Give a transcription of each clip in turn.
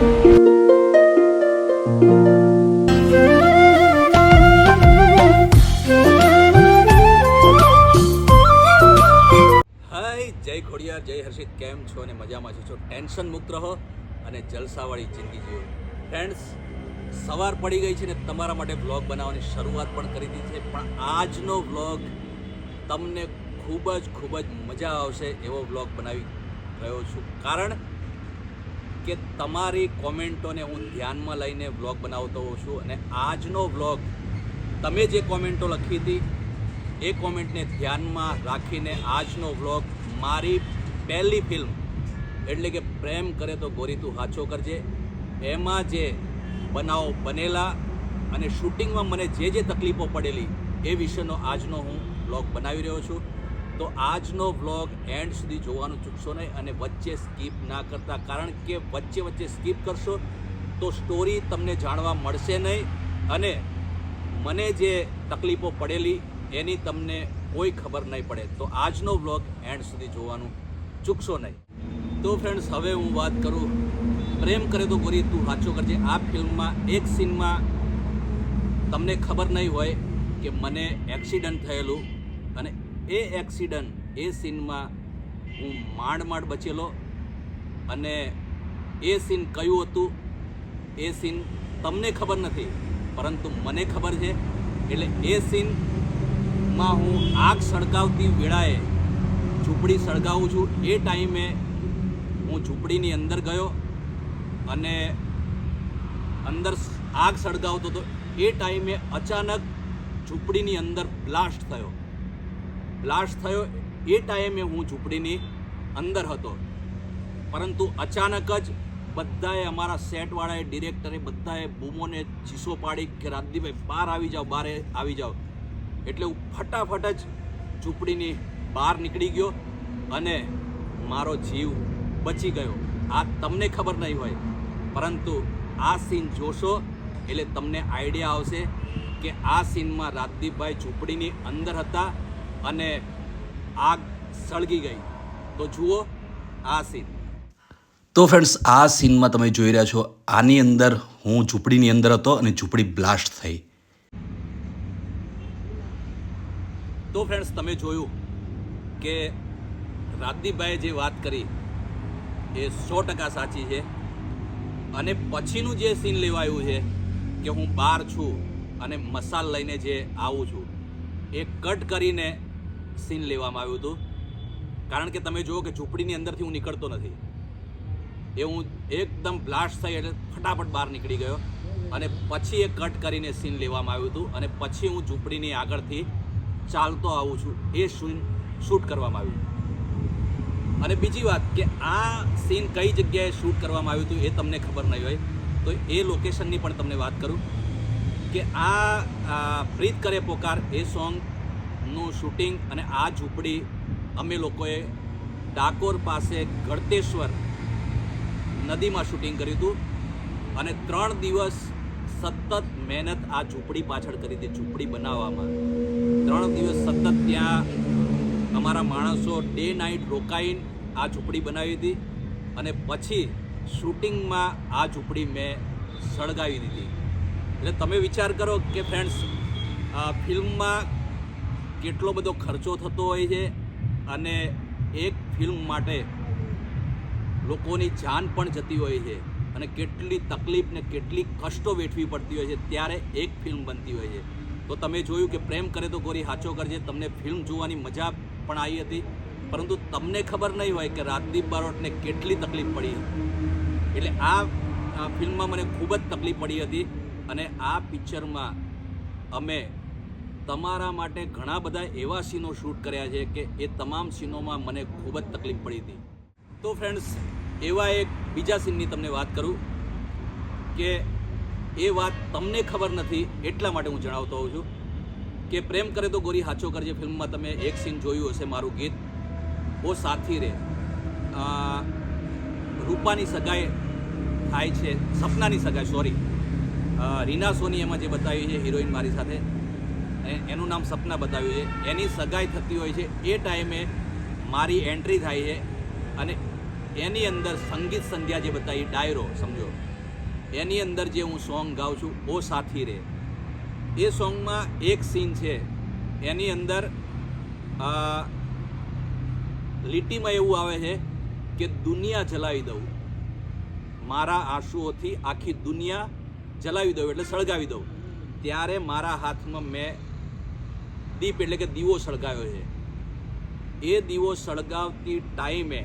જય ખોડિયાર, જય હર્ષિત, કેમ છો અને મજામાં છો? છો ટેન્શન મુક્ત રહો અને જલસાવાળી જિંદગી જીવો. ફ્રેન્ડ્સ સવાર પડી ગઈ છે ને તમારા માટે વ્લોગ બનાવવાની શરૂઆત પણ કરી દીધી છે. પણ આજનો વ્લોગ તમને ખૂબ જ ખૂબ જ મજા આવશે એવો વ્લોગ બનાવી રહ્યો છું. કારણ કે તમારી કોમેન્ટોને હું ધ્યાનમાં લઈને વ્લોગ બનાવતો હોઉં છું અને આજનો વ્લોગ તમે જે કોમેન્ટો લખી હતી, એ કોમેન્ટને ધ્યાનમાં રાખીને આજનો વ્લોગ મારી પહેલી ફિલ્મ, એટલે કે પ્રેમ કરે તો ગોરી તું હાચો કરજે, એમાં જે બનાવો બનેલા અને શૂટિંગમાં મને જે જે તકલીફો પડેલી, એ વિશેનો આજનો હું વ્લોગ બનાવી રહ્યો છું. તો આજનો વ્લોગ એન્ડ સુધી જોવાનું ચૂકશો નહીં અને વચ્ચે સ્કીપ ના કરતા. કારણ કે વચ્ચે વચ્ચે સ્કીપ કરશો તો સ્ટોરી તમને જાણવા મળશે નહીં અને મને જે તકલીફો પડેલી એની તમને કોઈ ખબર નહીં પડે. તો આજનો વ્લોગ એન્ડ સુધી જોવાનું ચૂકશો નહીં. તો ફ્રેન્ડ્સ હવે હું વાત કરું. પ્રેમ કરે તો ગોરી, તું સાચો કરજે. આ ફિલ્મમાં એક સીનમાં તમને ખબર નહીં હોય કે મને એક્સિડન્ટ થયેલું અને એ એક્સિડન્ટ એ સીનમાં હું માંડ માંડ બચેલો અને એ સીન કયું હતું? એ સીન તમને ખબર નથી, પરંતુ મને ખબર છે. એટલે એ સીનમાં હું આગ સળગાવતી વેળાએ ઝૂંપડી સળગાવું છું. એ ટાઈમે હું ઝૂંપડીની અંદર ગયો અને અંદર આગ સળગાવતો હતો. એ ટાઈમે અચાનક ઝૂંપડીની અંદર બ્લાસ્ટ થયો. બ્લાસ્ટ થયો એ ટાઈમે હું ઝૂંપડીની અંદર હતો. પરંતુ અચાનક જ બધાએ અમારા સેટવાળાએ, ડિરેક્ટરે બધાએ બૂમોને ચીસો પાડી કે, રાજદીપભાઈ, બહાર આવી જાઓ, બહાર આવી જાઓ. એટલે હું ફટાફટ જ ઝૂંપડીની બહાર નીકળી ગયો અને મારો જીવ બચી ગયો. આ તમને ખબર નહીં હોય, પરંતુ આ સીન જોશો એટલે તમને આઈડિયા આવશે કે આ સીનમાં રાજદીપભાઈ ઝૂંપડીની અંદર હતા અને આગ સળગી ગઈ. તો જુઓ આ સીન તો ફ્રેન્ડ્સ આ સીનમાં તમે જોઈ રહ્યા છો આની અંદર હું ઝૂંપડીની અંદર હતો અને ઝૂંપડી બ્લાસ્ટ થઈ. તો ફ્રેન્ડ્સ તમે જોયું કે રાજદીપભાઈએ જે વાત કરી એ સો ટકા સાચી છે. અને પછીનું જે સીન લેવાયું છે કે હું બહાર છું અને મસાલ લઈને જે આવું છું એ કટ કરીને સીન લેવામાં આવ્યું હતું. કારણ કે તમે જુઓ કે ઝૂંપડીની અંદરથી હું નીકળતો નથી. એ હું એકદમ બ્લાસ્ટ થઈ એટલે ફટાફટ બહાર નીકળી ગયો. અને પછી એ કટ કરીને સીન લેવામાં આવ્યું હતું. અને પછી હું ઝૂંપડીની આગળથી ચાલતો આવું છું. એ સીન શૂટ કરવામાં આવ્યું. અને બીજી વાત કે આ સીન કઈ જગ્યાએ શૂટ કરવામાં આવ્યું હતું એ તમને ખબર નહીં હોય, તો એ લોકેશનની પણ તમને વાત કરું. કે આ પ્રીત કરે પોકાર એ સોંગનું શૂટિંગ અને આ ઝૂંપડી અમે લોકોએ ડાકોર પાસે ગળતેશ્વર નદીમાં શૂટિંગ કર્યું હતું અને ત્રણ દિવસ સતત મહેનત આ ઝૂંપડી પાછળ કરી હતી ઝૂંપડી બનાવવામાં. ત્રણ દિવસ સતત ત્યાં અમારા માણસો ડે નાઇટ રોકાઈને આ ઝૂંપડી બનાવી હતી અને પછી શૂટિંગમાં આ ઝૂંપડી મેં સળગાવી દીધી. એટલે તમે વિચાર કરો કે ફ્રેન્ડ્સ ફિલ્મમાં કેટલો બધો ખર્ચો થતો હોય છે અને એક ફિલ્મ માટે લોકોની જાન પણ જતી હોય છે અને કેટલી તકલીફ ને કેટલી કષ્ટો વેઠવી પડતી હોય છે ત્યારે એક ફિલ્મ બનતી હોય છે. તો તમે જોયું કે પ્રેમ કરે તો ગોરી હાચો કરજે, તમને ફિલ્મ જોવાની મજા પણ આવી હતી, પરંતુ તમને ખબર નહીં હોય કે રાજદીપ બારોટને કેટલી તકલીફ પડી એટલે આ ફિલ્મમાં મને ખૂબ જ તકલીફ પડી હતી અને આ પિક્ચરમાં અમે તમારા માટે ઘણા બધા એવા સીનો શૂટ કર્યા છે કે એ તમામ સીનોમાં મને ખૂબ જ તકલીફ પડી હતી. તો ફ્રેન્ડ્સ એવા એક બીજા સીનની તમને વાત કરું કે એ વાત તમને ખબર નથી એટલા માટે હું જણાવતો હોઉં છું કે પ્રેમ કરે તો ગોરી હાચો કરજે ફિલ્મમાં તમે એક સીન જોયું હશે મારું ગીત, ઓ સાથી રે. રૂપાની સગાઈ થાય છે, સપનાની સગાઈ સોરી રીના સોની એમાં જે બતાવી છે, હિરોઈન મારી સાથે એ- એનું નામ સપના બતાવ્યું છે. એની સગાઈ થતી હોય છે. એ ટાઈમે મારી એન્ટ્રી થાય છે અને એની અંદર સંગીત સંધ્યા જે બતાવી, ડાયરો, સમજો. એની અંદર જે હું સોંગ ગાઉં છું, ઓ સાથી રે. એ સોંગમાં એક સીન છે. એની અંદર લીટીમાં એવું આવે છે કે દુનિયા જલાવી દઉં. મારા આંસુઓથી આખી દુનિયા જલાવી દઉં, એટલે સળગાવી દઉં. ત્યારે મારા હાથમાં મેં દીપ એટલે કે દીવો સળગાવ્યો છે. એ દીવો સળગાવતી ટાઈમે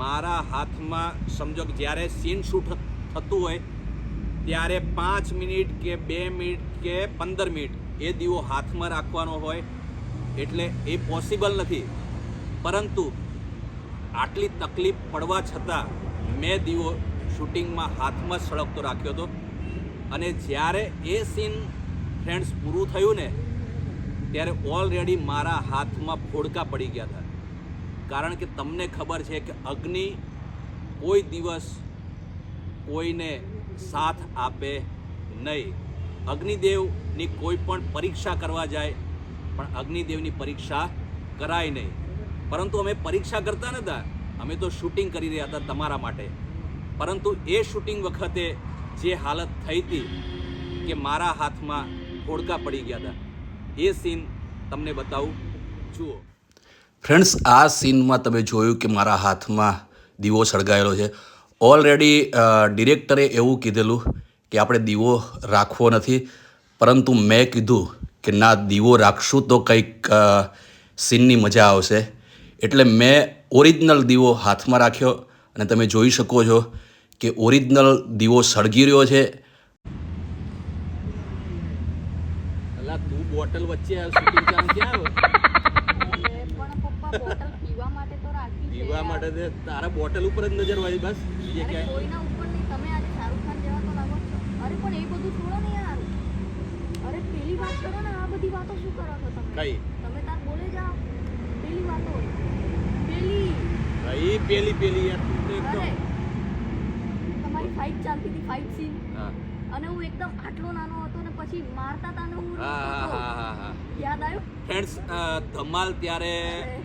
મારા હાથમાં સમજો કે જ્યારે સીન શૂટ થતું હોય, ત્યારે પાંચ મિનિટ કે બે મિનિટ કે પંદર મિનિટ એ દીવો હાથમાં રાખવાનો હોય એટલે એ પોસિબલ નથી. પરંતુ આટલી તકલીફ પડવા છતાં મેં દીવો શૂટિંગમાં હાથમાં સળગતો રાખ્યો હતો. અને જ્યારે એ સીન ફ્રેન્ડ્સ પૂરું થયું ને ત્યારે ઓલરેડી મારા હાથમાં ફોડકા પડી ગયા હતા. કારણ કે તમને ખબર છે કે અગ્નિ કોઈ દિવસ કોઈને સાથ આપે નહીં. અગ્નિદેવની કોઈ પણ પરીક્ષા કરવા જાય, પણ અગ્નિદેવની પરીક્ષા કરાય નહીં. પરંતુ અમે પરીક્ષા કરતા નહોતા અમે તો શૂટિંગ કરી રહ્યા હતા તમારા માટે. પરંતુ એ શૂટિંગ વખતે જે હાલત થઈ હતી કે મારા હાથમાં ફોડકા પડી ગયા હતા. એ સીન તમને બતાવું. જુઓ. ફ્રેન્ડ્સ આ સીનમાં તમે જોયું કે મારા હાથમાં દીવો સળગાયેલો છે. ઓલરેડી ડિરેક્ટરે એવું કીધેલું કે આપણે દીવો રાખવો નથી, પરંતુ મેં કીધું કે ના, દીવો રાખશું તો કંઈક સીનની મજા આવશે. એટલે મેં ઓરિજિનલ દીવો હાથમાં રાખ્યો અને તમે જોઈ શકો છો કે ઓરિજિનલ દીવો સળગી રહ્યો છે અલા તું બોટલ વચ્ચે શૂટિંગ ચાલુ ક્યાં બોટલ પીવા માટે તો રાખી પીવા માટે તારા બોટલ ઉપર જ નજર હોય બસ. બીજે ક્યાંય. કોઈના ઉપર નહીં તમે આજે શાહરુખ ખાન જેવા તો લાગો છો. અરે પણ એ બધું છોડો ને યાર. અરે પેલી વાત કરો ને આ બધી વાતો શું કરો છો તમે? કઈ? તમે તાર બોલે જાઓ. પેલી વાતો પેલી. કઈ પેલી પેલી યાર તું તો એકદમ તમારી ફાઇટ ચાલતી હતી ફાઇટ સીન હા. અને હું એકદમ આટલો નાનો પછી મારતા તા ને હું હા હા હા હા હા. યાદ આવ્યું? ફ્રેન્ડ્સ ધમાલ ત્યારે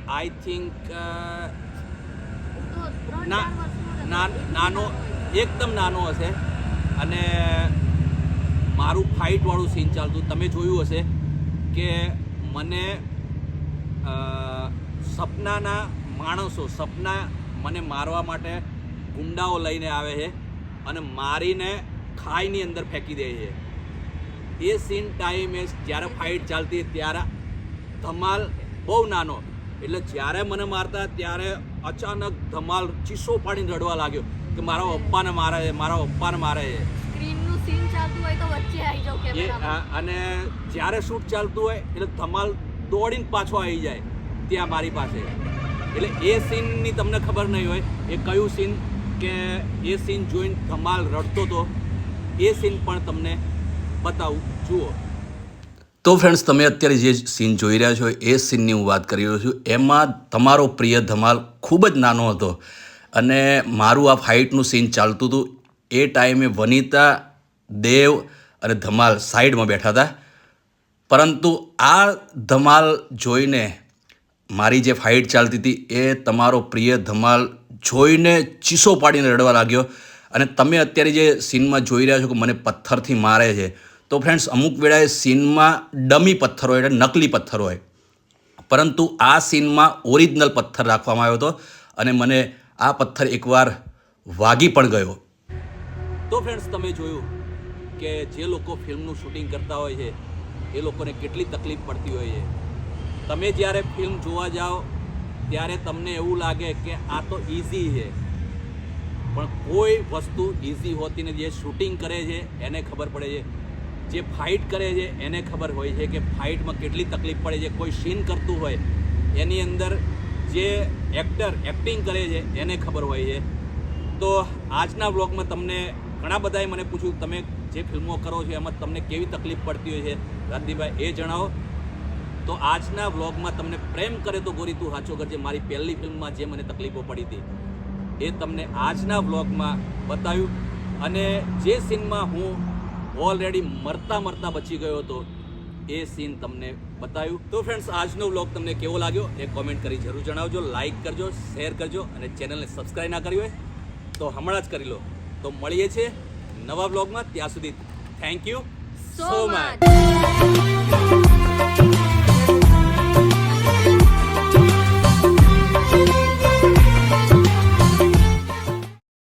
આઈ થિંક હતો. નાનો એકદમ નાનો હશે. અને મારું ફાઇટવાળું સીન ચાલતું. તમે જોયું હશે કે મને સપનાના માણસો સપના મને મારવા માટે ગુંડાઓ લઈને આવે છે અને મારીને ખાઈની અંદર ફેંકી દે છે. એ સીન ટાઈમે જ્યારે ફાઇટ ચાલતી ત્યારે ધમાલ બહુ નાનો. એટલે જ્યારે મને મારતા ત્યારે અચાનક ધમાલ ચીસો પાડીને રડવા લાગ્યો કે મારા પપ્પાને મારે છે મારા પપ્પાને મારે. છે અને જ્યારે શૂટ ચાલતું હોય એટલે ધમાલ દોડીને પાછો આવી જાય ત્યાં મારી પાસે. એટલે એ સીનની તમને ખબર નહીં હોય એ કયું સીન કે એ સીન જોઈને ધમાલ રડતો હતો એ સીન પણ તમને બતાવું. જુઓ. તો ફ્રેન્ડ્સ તમે અત્યારે જે સીન જોઈ રહ્યા છો, એ સીનની હું વાત કરી રહ્યો છું. એમાં તમારો પ્રિય ધમાલ ખૂબ જ નાનો હતો અને મારું આ ફાઇટનું સીન ચાલતું હતું. એ ટાઈમે વનિતા, દેવ અને ધમાલ સાઈડમાં બેઠા હતા. પરંતુ આ ધમાલ જોઈને મારી જે ફાઇટ ચાલતી હતી, એ તમારો પ્રિય ધમાલ જોઈને ચીસો પાડીને રડવા લાગ્યો. અને તમે અત્યારે જે સીનમાં જોઈ રહ્યા છો કે મને પથ્થરથી મારે છે તો ફ્રેન્ડ્સ અમુક વેળાએ સીનમાં ડમી પથ્થર હોય એટલે નકલી પથ્થર હોય. પરંતુ આ સીનમાં ઓરિજિનલ પથ્થર રાખવામાં આવ્યો હતો અને મને આ પથ્થર એકવાર વાગી પણ ગયો. તો ફ્રેન્ડ્સ તમે જોયું કે જે લોકો ફિલ્મનું શૂટિંગ કરતા હોય છે, એ લોકોને કેટલી તકલીફ પડતી હોય છે. તમે જ્યારે ફિલ્મ જોવા જાઓ, ત્યારે તમને એવું લાગે કે આ તો ઇઝી છે. પણ કોઈ વસ્તુ ઇઝી હોતી નથી. જે શૂટિંગ કરે છે, એને ખબર પડે છે જે ફાઇટ કરે છે, એને ખબર હોય છે કે ફાઇટમાં કેટલી તકલીફ પડે છે, કોઈ સીન કરતું હોય, એની અંદર જે એક્ટર એક્ટિંગ કરે છે, એને ખબર હોય છે. તો આજના બ્લોગમાં તમને ઘણા બધાએ મને પૂછ્યું, તમે જે ફિલ્મો કરો છો, એમાં તમને કેવી તકલીફ પડતી હોય છે? રાજદીપભાઈ, એ જણાવો. તો આજના વ્લોગમાં તમને પ્રેમ કરે તો ગોરી તું હાચો કરજે, મારી પહેલી ફિલ્મમાં જે મને તકલીફો પડી હતી, એ તમને આજના વ્લોગમાં બતાવ્યું. અને જે સીનમાં હું ઓલરેડી મરતા મરતા બચી ગયો હતો. એ સીન તમને બતાવ્યું. તો ફ્રેન્ડ્સ આજનો વ્લોગ તમને કેવો લાગ્યો એ કોમેન્ટ કરી જરૂર જણાવજો. લાઇક કરજો શેર કરજો અને ચેનલને સબસ્ક્રાઈબ ના કરી હોય તો હમણાં જ કરી લો. તો મળીએ છીએ નવા બ્લોગમાં ત્યાં સુધી થેન્ક યુ સો મચ